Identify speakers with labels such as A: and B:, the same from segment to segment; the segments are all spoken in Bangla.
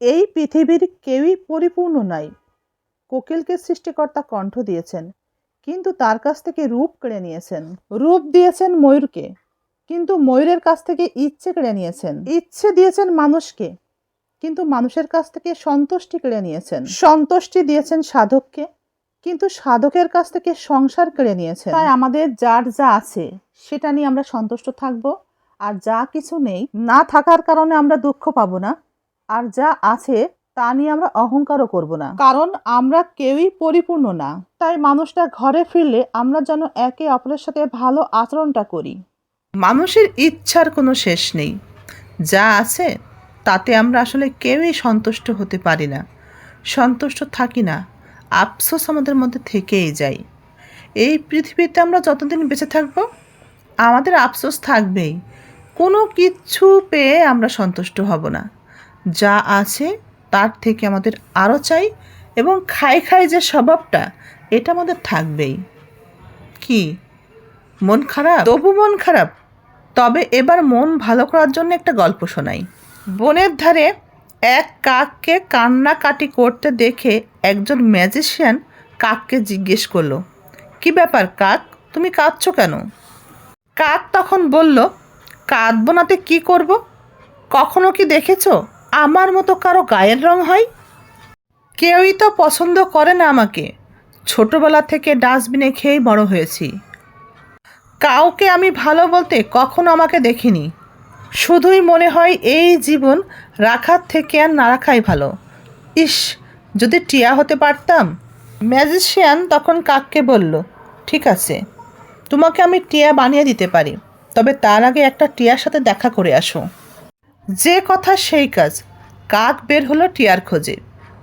A: এই পৃথিবীর কেউই পরিপূর্ণ নাই কোকিলকে সৃষ্টিকর্তা কণ্ঠ দিয়েছেন, কিন্তু তার কাছ থেকে রূপ কেড়ে নিয়েছেন। রূপ দিয়েছেন ময়ূরকে, কিন্তু ময়ূরের কাছ থেকে ইচ্ছে কেড়ে নিয়েছেন। ইচ্ছে দিয়েছেন মানুষকে, কিন্তু মানুষের কাছ থেকে সন্তুষ্টি কেড়ে নিয়েছেন। সন্তুষ্টি দিয়েছেন সাধককে, কিন্তু সাধকের কাছ থেকে সংসার কেড়ে নিয়েছেন। তাই আমাদের যার যা আছে, সেটা নিয়ে আমরা সন্তুষ্ট থাকব, আর যা কিছু নেই, না থাকার কারণে আমরা দুঃখ পাবো না। আর যা আছে তা নিয়ে আমরা অহংকারও করব না। কারণ আমরা কেউই পরিপূর্ণ না। তাই মানুষটা ঘরে ফিরলে আমরা যেন একে অপরের সাথে ভালো আচরণটা করি।
B: মানুষের ইচ্ছার কোনো শেষ নেই। যা আছে, তাতে আমরা আসলে কেউই সন্তুষ্ট হতে পারি না। সন্তুষ্ট থাকি না। আফসোস আমাদের মধ্যে থেকেই যায়। এই পৃথিবীতে আমরা যতদিন বেঁচে থাকব, আমাদের আফসোস থাকবেই। কোনো কিচ্ছু পেয়ে আমরা সন্তুষ্ট হব না। যা আছে তার থেকে আমাদের আরও চাই এবং খাই খাই যে স্বভাবটা, এটা আমাদের থাকবেই। কি? মন খারাপ? তবু মন খারাপ। তবে এবার মন ভালো করার জন্য একটা গল্প শোনাই। বনের ধারে এক কাককে কান্নাকাটি করতে দেখে একজন ম্যাজিশিয়ান কাককে জিজ্ঞেস করল, কি ব্যাপার কাক? তুমি কাঁদছো কেন? কাক তখন বলল, কাঁদবো নাতে কী করব? কখনো কি দেখেছ? আমার মতো কারও গায়ের রং হয়? কেউই তো পছন্দ করে না আমাকে। ছোটবেলা থেকে ডাস্টবিনে খেয়েই বড় হয়েছি। কাউকে আমি ভালো বলতে কখনো আমাকে দেখিনি। শুধুই মনে হয় এই জীবন রাখার থেকে আর না রাখাই ভালো। ইস, যদি টিয়া হতে পারতাম। ম্যাজিশিয়ান তখন কাককে বলল, ঠিক আছে, তোমাকে আমি টিয়া বানিয়ে দিতে পারি, তবে তার আগে একটা টিয়ার সাথে দেখা করে আসো। যে কথা সেই কাজ। কাক বের হলো টিয়ার খোঁজে।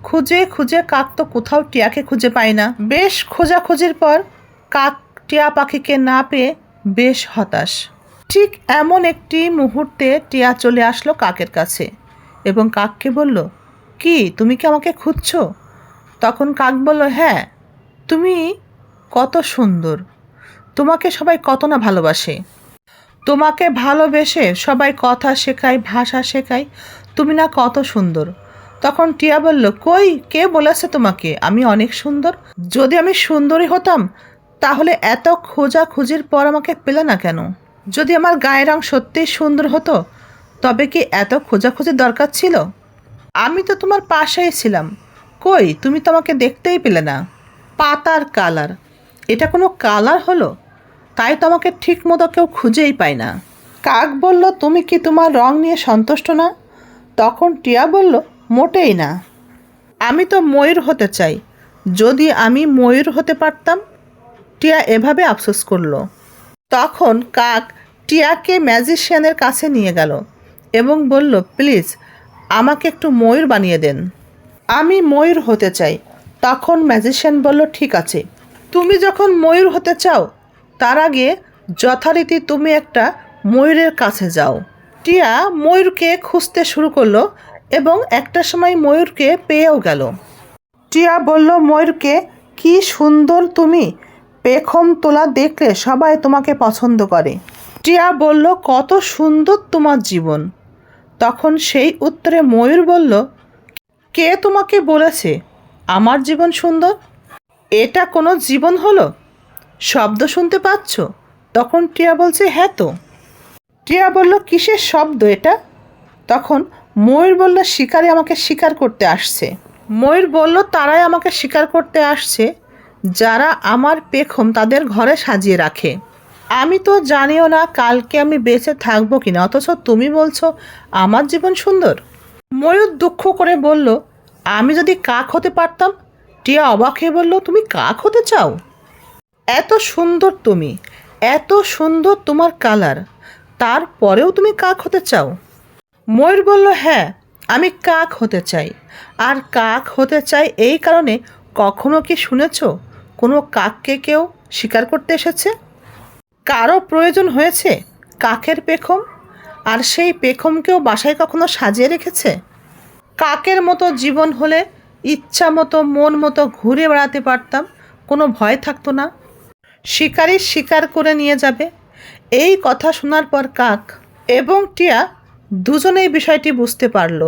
B: খুঁজে খুঁজে কাক তো কোথাও টিয়াকে খুঁজে পায় না। বেশ খোঁজাখুঁজির পর কাক টিয়া পাখিকে না পেয়ে বেশ হতাশ। ঠিক এমন একটি মুহূর্তে টিয়া চলে আসলো কাকের কাছে এবং কাককে বলল, কি, তুমি কি আমাকে খুঁজছো? তখন কাক বলল হ্যাঁ তুমি কত সুন্দর। তোমাকে সবাই কত না ভালোবাসে। তোমাকে ভালোবেসে সবাই কথা শেখায়, ভাষা শেখায়। তুমি না কত সুন্দর। তখন টিয়া বলল, কই? কে বলেছে তোমাকে? আমি অনেক সুন্দর। যদি আমি সুন্দরী হতাম, তাহলে এত খোঁজা খুঁজির পর আমাকে পেলে না কেন? যদি আমার গায়ের রং সত্যিই সুন্দর হতো, তবে কি এত খোঁজাখুঁজির দরকার ছিল? আমি তো তোমার পাশেই ছিলাম। কই? তুমি তো আমাকে দেখতেই পেলে না। পাতার কালার। এটা কোনো কালার হলো? তাই তো আমাকে ঠিক মতো কেউ খুঁজেই পায় না। কাক বলল, তুমি কি তোমার রং নিয়ে সন্তুষ্ট না? তখন টিয়া বলল, মোটেই না। আমি তো ময়ূর হতে চাই। যদি আমি ময়ূর হতে পারতাম? টিয়া এভাবে আফসোস করল। তখন কাক টিয়াকে ম্যাজিশিয়ানের কাছে নিয়ে গেল এবং বলল, প্লিজ, আমাকে একটু ময়ূর বানিয়ে দেন। আমি ময়ূর হতে চাই। তখন ম্যাজিশিয়ান বলল, ঠিক আছে। তুমি যখন ময়ূর হতে চাও তার আগে যথারীতি তুমি একটা ময়ূরের কাছে যাও। টিয়া ময়ূরকে খুঁজতে শুরু করল এবং একটা সময় ময়ূরকে পেয়েও গেল। টিয়া বলল, ময়ূরকে, কি সুন্দর তুমি। পেখম তোলা দেখলে সবাই তোমাকে পছন্দ করে। টিয়া বলল, কত সুন্দর তোমার জীবন। তখন সেই উত্তরে ময়ূর বলল, কে তোমাকে বলেছে? আমার জীবন সুন্দর? এটা কোনো জীবন হলো? শব্দ শুনতে পাচ্ছ? তখন টিয়া বলছে হ্যাঁ তো। টিয়া বলল, কিসের শব্দ এটা? তখন ময়ূর বলল, শিকারে আমাকে শিকার করতে আসছে। ময়ূর বলল, তারাই আমাকে শিকার করতে আসছে, যারা আমার পেখম তাদের ঘরে সাজিয়ে রাখে। আমি তো জানিও না কালকে আমি বেঁচে থাকব কিনা, অথচ তুমি বলছো আমার জীবন সুন্দর? ময়ূর দুঃখ করে বলল, আমি যদি কাক হতে পারতাম? টিয়া অবাক হয়ে বলল, তুমি কাক হতে চাও? এত সুন্দর তুমি, এত সুন্দর তোমার কালার তারপরেও তুমি কাক হতে চাও? ময়ূর বলল হ্যাঁ আমি কাক হতে চাই। আর কাক হতে চাই এই কারণে কখনো কি শুনেছ কোনো কাককে কেউ শিকার করতে এসেছে? কারও প্রয়োজন হয়েছে কাকের পেখম? আর সেই পেখমকেও বাসায় কখনো সাজিয়ে রেখেছে? কাকের মতো জীবন হলে ইচ্ছা মতো, মন মতো ঘুরে বেড়াতে পারতাম, কোনো ভয় থাকতো না। শিকারি শিকার করে নিয়ে যাবে। এই কথা শোনার পর কাক এবং টিয়া দুজনেই বিষয়টি বুঝতে পারল।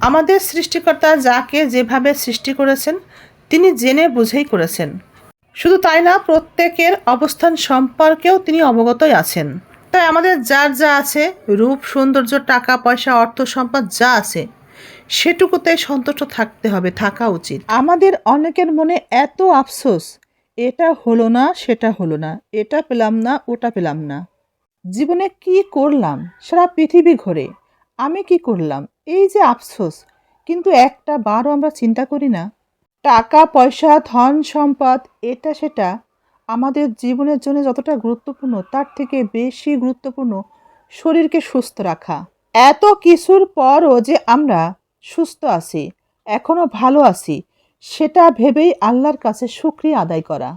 B: আমাদের সৃষ্টিকর্তা যাকে যেভাবে সৃষ্টি করেছেন, তিনি জেনে বুঝেই করেছেন। শুধু তাই না, প্রত্যেকের অবস্থান সম্পর্কেও তিনি অবগতই আছেন। তাই আমাদের যার যা আছে, রূপ, সৌন্দর্য, টাকা, পয়সা, অর্থ, সম্পদ যা আছে সেটুকুতে সন্তুষ্ট থাকতে হবে, থাকা উচিত।
A: আমাদের অনেকের মনে এত আফসোস এটা হলো না, সেটা হলো না, এটা পেলাম না, ওটা পেলাম না। জীবনে কি করলাম? সারা পৃথিবী ঘোরে। আমি কি করলাম? এই যে আফসোস, কিন্তু একটা বারও আমরা চিন্তা করি না। টাকা, পয়সা, ধন, সম্পদ, এটা, সেটা আমাদের জীবনের জন্য যতটা গুরুত্বপূর্ণ, তার থেকে বেশি গুরুত্বপূর্ণ শরীরকে সুস্থ রাখা। এত কিছুর পরও যে আমরা সুস্থ আছি এখনও ভালো আছি সেটা ভেবেই আল্লাহর কাছে শুক্রিয়া আদায় করা।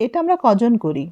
A: এটা আমরা কজন করি?